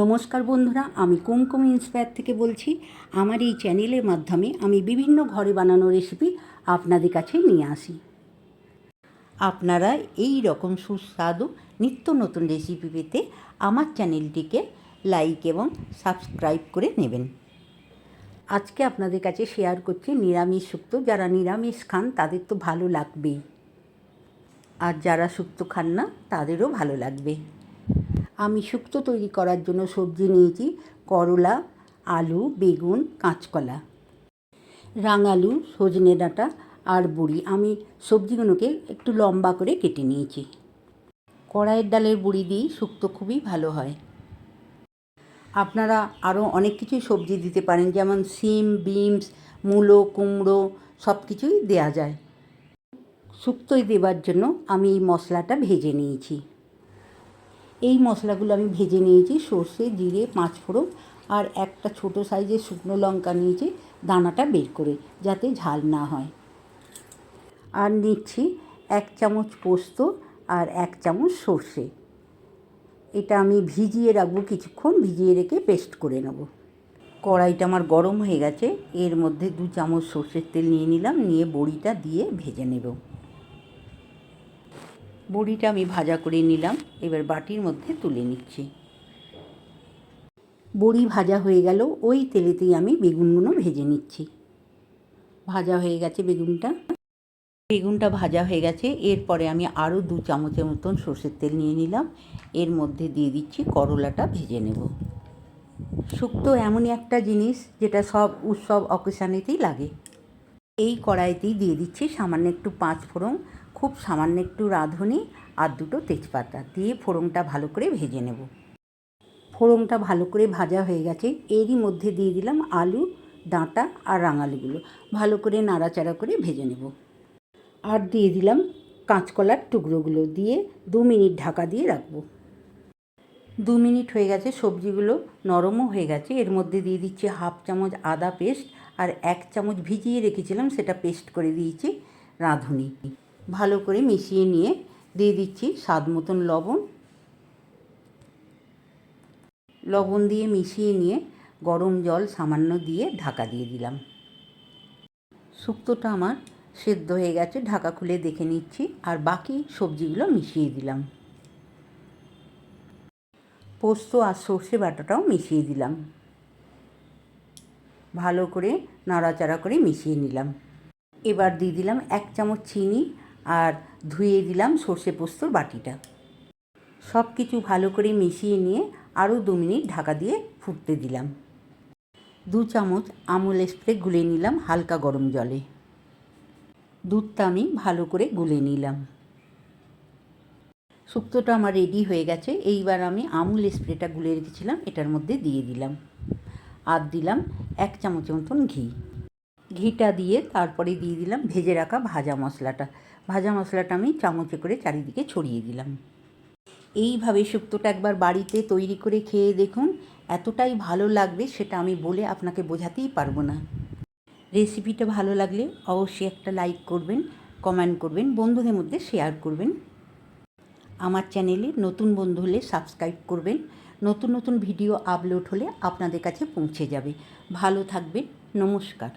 নমস্কার বন্ধুরা, আমি কুমকুম ইন্সপায়ার থেকে বলছি। আমার এই চ্যানেলের মাধ্যমে আমি বিভিন্ন ঘরে বানানো রেসিপি আপনাদের কাছে নিয়ে আসি। আপনারা এই রকম সুস্বাদু নিত্য নতুন রেসিপি পেতে আমার চ্যানেলটিকে লাইক এবং সাবস্ক্রাইব করে নেবেন। আজকে আপনাদের কাছে শেয়ার করছি নিরামিষ শুক্তো যারা নিরামিষ খান, তাদের তো ভালো লাগবেই। আর যারা শুক্তো খান না, তাদেরও ভালো লাগবে। আমি শুক্তো তৈরি করার জন্য সবজি নিয়েছি, করলা, আলু, বেগুন, কাঁচকলা, রাঙালু, সজনে ডাঁটা আর বড়ি। আমি সবজিগুলোকে একটু লম্বা করে কেটে নিয়েছি। কড়াইয়ের ডালের বড়ি দিয়েই শুক্তো খুবই ভালো হয়। আপনারা আরও অনেক কিছুই সবজি দিতে পারেন, যেমন সিম, বিনস, মূলো, কুমড়ো, সব কিছুই দেওয়া যায়। শুক্তোয় দেওয়ার জন্য আমি এই মশলাটা ভেজে নিয়েছি। এই মশলাগুলো আমি ভেজে নিয়েছি, সর্ষে, জিরে পাঁচ ফোড়ন আর একটা ছোট সাইজের শুকনো লঙ্কা নিয়েছি, দানাটা বের করে যাতে ঝাল না হয়। আর নিচ্ছি এক চামচ পোস্ত আর এক চামচ সর্ষে। এটা আমি ভিজিয়ে রাখব কিছুক্ষণ, ভিজিয়ে রেখে পেস্ট করে নেব। কড়াইটা আমার গরম হয়ে গেছে, এর মধ্যে দু চামচ সর্ষের তেল নিয়ে নিলাম, নিয়ে বড়িটা দিয়ে ভেজে নেব। বড়িটা আমি ভাজা করে নিলাম। এবার বাটির মধ্যে তুলে নিচ্ছি। বড়ি ভাজা হয়ে গেল। ওই তেলেতেই আমি বেগুনগুলো ভেজে নিচ্ছি। ভাজা হয়ে গেছে বেগুনটা। বেগুনটা ভাজা হয়ে গেছে। এরপরে আমি আরও দু চামচের মতন সর্ষের তেল নিয়ে নিলাম। এর মধ্যে দিয়ে দিচ্ছি করলাটা ভেজে নেব। শুক্তো এমনই একটা জিনিস যেটা সব উৎসব অকেশানেতেই লাগে। এই কড়াইতেই দিয়ে দিচ্ছি সামান্য একটু পাঁচ ফোড়ন খুব সামান্য একটু রাঁধুনি আর দুটো তেজপাতা। দিয়ে ফোড়নটা ভালো করে ভেজে নেব। ফোড়নটা ভালো করে ভাজা হয়ে গেছে। এরই মধ্যে দিয়ে দিলাম আলু, ডাঁটা আর রাঙালিগুলো। ভালো করে নাড়াচাড়া করে ভেজে নেব। আর দিয়ে দিলাম কাঁচকলার টুকরোগুলো। দিয়ে দু মিনিট ঢাকা দিয়ে রাখব। দু মিনিট হয়ে গেছে, সবজিগুলো নরমও হয়ে গেছে। এর মধ্যে দিয়ে দিচ্ছি হাফ চামচ আদা পেস্ট আর এক চামচ ভিজিয়ে রেখেছিলাম, সেটা পেস্ট করে দিয়েছি রাঁধুনি। ভালো করে মিশিয়ে নিয়ে দিয়ে দিচ্ছি স্বাদ মতন লবণ। লবণ দিয়ে মিশিয়ে নিয়ে গরম জল সামান্য দিয়ে ঢাকা দিয়ে দিলাম। শুক্তোটা আমার সেদ্ধ হয়ে গেছে, ঢাকা খুলে দেখে নিচ্ছি আর বাকি সবজিগুলো মিশিয়ে দিলাম। পোস্ত আর সর্ষে বাটাটাও মিশিয়ে দিলাম। ভালো করে নাড়াচাড়া করে মিশিয়ে নিলাম। এবার দিয়ে দিলাম এক চামচ চিনি আর ধুয়ে দিলাম সর্ষে পোস্তর বাটিটা। সব কিছু ভালো করে মিশিয়ে নিয়ে আরও দু মিনিট ঢাকা দিয়ে ফুটতে দিলাম। দু চামচ আমুল স্প্রে গুলে নিলাম হালকা গরম জলে। দুধটা আমি ভালো করে গুলে নিলাম। শুক্তোটা আমার রেডি হয়ে গেছে, এইবার আমি আমুল স্প্রেটা গুলে রেখেছিলাম, এটার মধ্যে দিয়ে দিলাম। আর দিলাম এক চামচের মতন ঘি। ঘিটা দিয়ে তারপরে দিয়ে দিলাম ভেজে রাখা ভাজা মশলাটা। ভাজা মশলাটা আমি চামচে করে চারিদিকে ছড়িয়ে দিলাম। এইভাবে শুক্তোটা একবার বাড়িতে তৈরি করে খেয়ে দেখুন, এতটাই ভালো লাগবে সেটা আমি বলে আপনাকে বোঝাতেই পারব না। রেসিপিটা ভালো লাগলে অবশ্যই একটা লাইক করবেন, কমেন্ট করবেন, বন্ধুদের মধ্যে শেয়ার করবেন। আমার চ্যানেলে নতুন বন্ধু হলে সাবস্ক্রাইব করবেন, নতুন নতুন ভিডিও আপলোড হলে আপনাদের কাছে পৌঁছে যাবে। ভালো থাকবেন, নমস্কার।